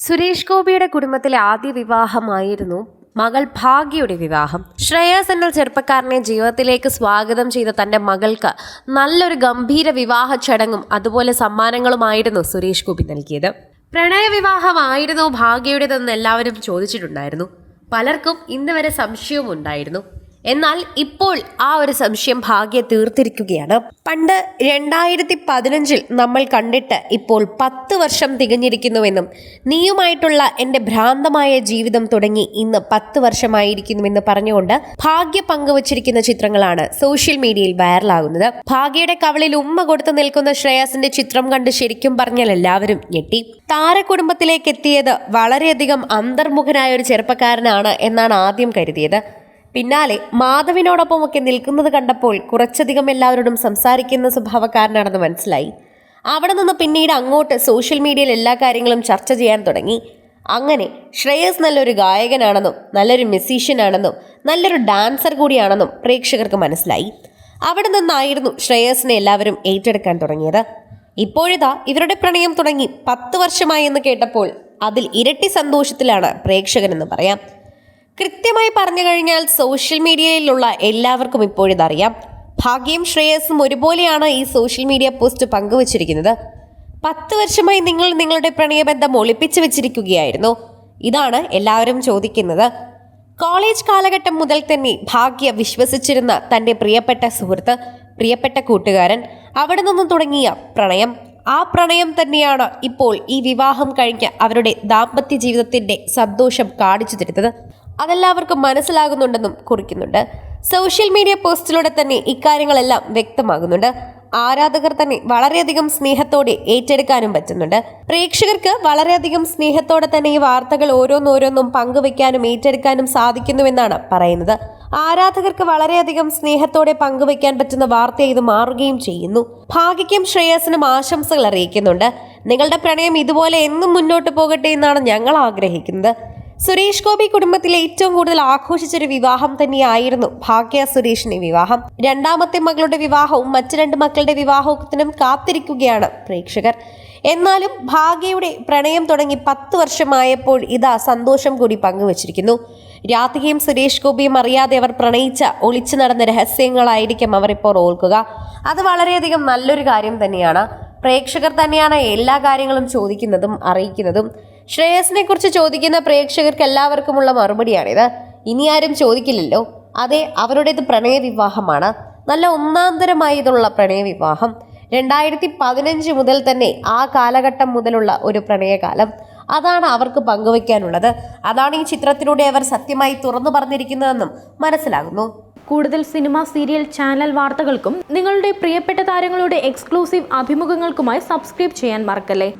സുരേഷ് ഗോപിയുടെ കുടുംബത്തിലെ ആദ്യ വിവാഹമായിരുന്നു മകൾ ഭാഗ്യയുടെ വിവാഹം. ശ്രേയസ് എന്ന ചെറുപ്പക്കാരനെ ജീവിതത്തിലേക്ക് സ്വാഗതം ചെയ്ത തന്റെ മകൾക്ക് നല്ലൊരു ഗംഭീര വിവാഹ ചടങ്ങും അതുപോലെ സമ്മാനങ്ങളുമായിരുന്നു സുരേഷ് ഗോപി നൽകിയത്. പ്രണയ വിവാഹമായിരുന്നോ ഭാഗ്യയുടേതെന്ന് എല്ലാവരും ചോദിച്ചിട്ടുണ്ടായിരുന്നു. പലർക്കും ഇന്ന് വരെ സംശയവും ഉണ്ടായിരുന്നു എന്നാൽ ഇപ്പോൾ ആ ഒരു സംശയം ഭാഗ്യ തീർത്തിരിക്കുകയാണ്. പണ്ട് രണ്ടായിരത്തി പതിനഞ്ചിൽ നമ്മൾ കണ്ടിട്ട് ഇപ്പോൾ പത്ത് വർഷം തികഞ്ഞിരിക്കുന്നുവെന്നും നീയുമായിട്ടുള്ള എന്റെ ഭ്രാന്തമായ ജീവിതം തുടങ്ങി ഇന്ന് പത്ത് വർഷമായിരിക്കുന്നുവെന്ന് പറഞ്ഞുകൊണ്ട് ഭാഗ്യ പങ്കുവച്ചിരിക്കുന്ന ചിത്രങ്ങളാണ് സോഷ്യൽ മീഡിയയിൽ വൈറലാകുന്നത്. ഭാഗ്യയുടെ കവളിൽ ഉമ്മ കൊടുത്തു നിൽക്കുന്ന ശ്രേയസിന്റെ ചിത്രം കണ്ട് ശരിക്കും പറഞ്ഞാൽ എല്ലാവരും ഞെട്ടി. താരകുടുംബത്തിലേക്ക് എത്തിയത് വളരെയധികം അന്തർമുഖനായ ഒരു ചെറുപ്പക്കാരനാണ് എന്നാണ് ആദ്യം കരുതിയത്. പിന്നാലെ മാധവിനോടൊപ്പമൊക്കെ നിൽക്കുന്നത് കണ്ടപ്പോൾ കുറച്ചധികം എല്ലാവരോടും സംസാരിക്കുന്ന സ്വഭാവക്കാരനാണെന്ന് മനസ്സിലായി. അവിടെ നിന്ന് പിന്നീട് അങ്ങോട്ട് സോഷ്യൽ മീഡിയയിൽ എല്ലാ കാര്യങ്ങളും ചർച്ച ചെയ്യാൻ തുടങ്ങി. അങ്ങനെ ശ്രേയസ് നല്ലൊരു ഗായകനാണെന്നും നല്ലൊരു മ്യൂസീഷ്യനാണെന്നും നല്ലൊരു ഡാൻസർ കൂടിയാണെന്നും പ്രേക്ഷകർക്ക് മനസ്സിലായി. അവിടെ നിന്നായിരുന്നു ശ്രേയസിനെ എല്ലാവരും ഏറ്റെടുക്കാൻ തുടങ്ങിയത്. ഇപ്പോഴിതാ ഇവരുടെ പ്രണയം തുടങ്ങി പത്ത് വർഷമായി എന്ന് കേട്ടപ്പോൾ അതിൽ ഇരട്ടി സന്തോഷത്തിലാണ് പ്രേക്ഷകനെന്ന് പറയാം. കൃത്യമായി പറഞ്ഞു കഴിഞ്ഞാൽ സോഷ്യൽ മീഡിയയിലുള്ള എല്ലാവർക്കും ഇപ്പോഴിതറിയാം. ഭാഗ്യം ശ്രേയസും ഒരുപോലെയാണ് ഈ സോഷ്യൽ മീഡിയ പോസ്റ്റ് പങ്കുവച്ചിരിക്കുന്നത്. പത്ത് വർഷമായി നിങ്ങൾ നിങ്ങളുടെ പ്രണയബന്ധം ഒളിപ്പിച്ചു വെച്ചിരിക്കുകയായിരുന്നു. ഇതാണ് എല്ലാവരും ചോദിക്കുന്നത്. കോളേജ് കാലഘട്ടം മുതൽ തന്നെ ഭാഗ്യ വിശ്വസിച്ചിരുന്ന തന്റെ പ്രിയപ്പെട്ട സുഹൃത്ത് പ്രിയപ്പെട്ട കൂട്ടുകാരൻ അവിടെ നിന്നും തുടങ്ങിയ പ്രണയം. ആ പ്രണയം തന്നെയാണ് ഇപ്പോൾ ഈ വിവാഹം കഴിഞ്ഞ് അവരുടെ ദാമ്പത്യ ജീവിതത്തിന്റെ സന്തോഷം കാണിച്ചു തരുന്നത്. അതെല്ലാവർക്കും മനസ്സിലാകുന്നുണ്ടെന്നും കുറിക്കുന്നുണ്ട്. സോഷ്യൽ മീഡിയ പോസ്റ്റിലൂടെ തന്നെ ഇക്കാര്യങ്ങളെല്ലാം വ്യക്തമാകുന്നുണ്ട്. ആരാധകർ തന്നെ വളരെയധികം സ്നേഹത്തോടെ ഏറ്റെടുക്കാനും പറ്റുന്നുണ്ട്. പ്രേക്ഷകർക്ക് വളരെയധികം സ്നേഹത്തോടെ തന്നെ ഈ വാർത്തകൾ ഓരോന്നോരോന്നും പങ്കുവെക്കാനും ഏറ്റെടുക്കാനും സാധിക്കുന്നുവെന്നാണ് പറയുന്നത്. ആരാധകർക്ക് വളരെയധികം സ്നേഹത്തോടെ പങ്കുവെക്കാൻ പറ്റുന്ന വാർത്ത ഇത് മാറുകയും ചെയ്യുന്നു. ഭാഗ്യയ്ക്കും ശ്രേയസിനും ആശംസകൾ അറിയിക്കുന്നുണ്ട്. നിങ്ങളുടെ പ്രണയം ഇതുപോലെ എന്നും മുന്നോട്ട് പോകട്ടെ എന്നാണ് ഞങ്ങൾ ആഗ്രഹിക്കുന്നത്. സുരേഷ് ഗോപി കുടുംബത്തിലെ ഏറ്റവും കൂടുതൽ ആഘോഷിച്ചൊരു വിവാഹം തന്നെയായിരുന്നു ഭാഗ്യ സുരേഷിന്റെ വിവാഹം. രണ്ടാമത്തെ മകളുടെ വിവാഹവും മറ്റു രണ്ട് മക്കളുടെ വിവാഹത്തിനും കാത്തിരിക്കുകയാണ് പ്രേക്ഷകർ. എന്നാലും ഭാഗ്യയുടെ പ്രണയം തുടങ്ങി പത്ത് വർഷമായപ്പോൾ ഇതാ സന്തോഷം കൂടി പങ്കുവച്ചിരിക്കുന്നു. രാധികയും സുരേഷ് ഗോപിയും അറിയാതെ അവർ പ്രണയിച്ച ഒളിച്ചു നടന്ന രഹസ്യങ്ങളായിരിക്കും അവർ ഇപ്പോൾ ഓർക്കുക. അത് വളരെയധികം നല്ലൊരു കാര്യം തന്നെയാണ്. പ്രേക്ഷകർ തന്നെയാണ് എല്ലാ കാര്യങ്ങളും ചോദിക്കുന്നതും അറിയിക്കുന്നതും. ശ്രേയസിനെ കുറിച്ച് ചോദിക്കുന്ന പ്രേക്ഷകർക്ക് എല്ലാവർക്കുമുള്ള മറുപടിയാണിത്. ഇനി ആരും ചോദിക്കില്ലല്ലോ. അതെ അവരുടേത് പ്രണയ വിവാഹമാണ് നല്ല ഒന്നാന്തരമായതുള്ള പ്രണയ വിവാഹം രണ്ടായിരത്തി പതിനഞ്ച് മുതൽ തന്നെ ആ കാലഘട്ടം മുതലുള്ള ഒരു പ്രണയകാലം. അതാണ് അവർക്ക് പങ്കുവയ്ക്കാനുള്ളത്. അതാണ് ഈ ചിത്രത്തിലൂടെ അവർ സത്യമായി തുറന്നു പറഞ്ഞിരിക്കുന്നതെന്നും മനസ്സിലാകുന്നു. കൂടുതൽ സിനിമ സീരിയൽ ചാനൽ വാർത്തകൾക്കും നിങ്ങളുടെ പ്രിയപ്പെട്ട താരങ്ങളുടെ എക്സ്ക്ലൂസീവ് അഭിമുഖങ്ങൾക്കുമായി സബ്സ്ക്രൈബ് ചെയ്യാൻ മറക്കല്ലേ?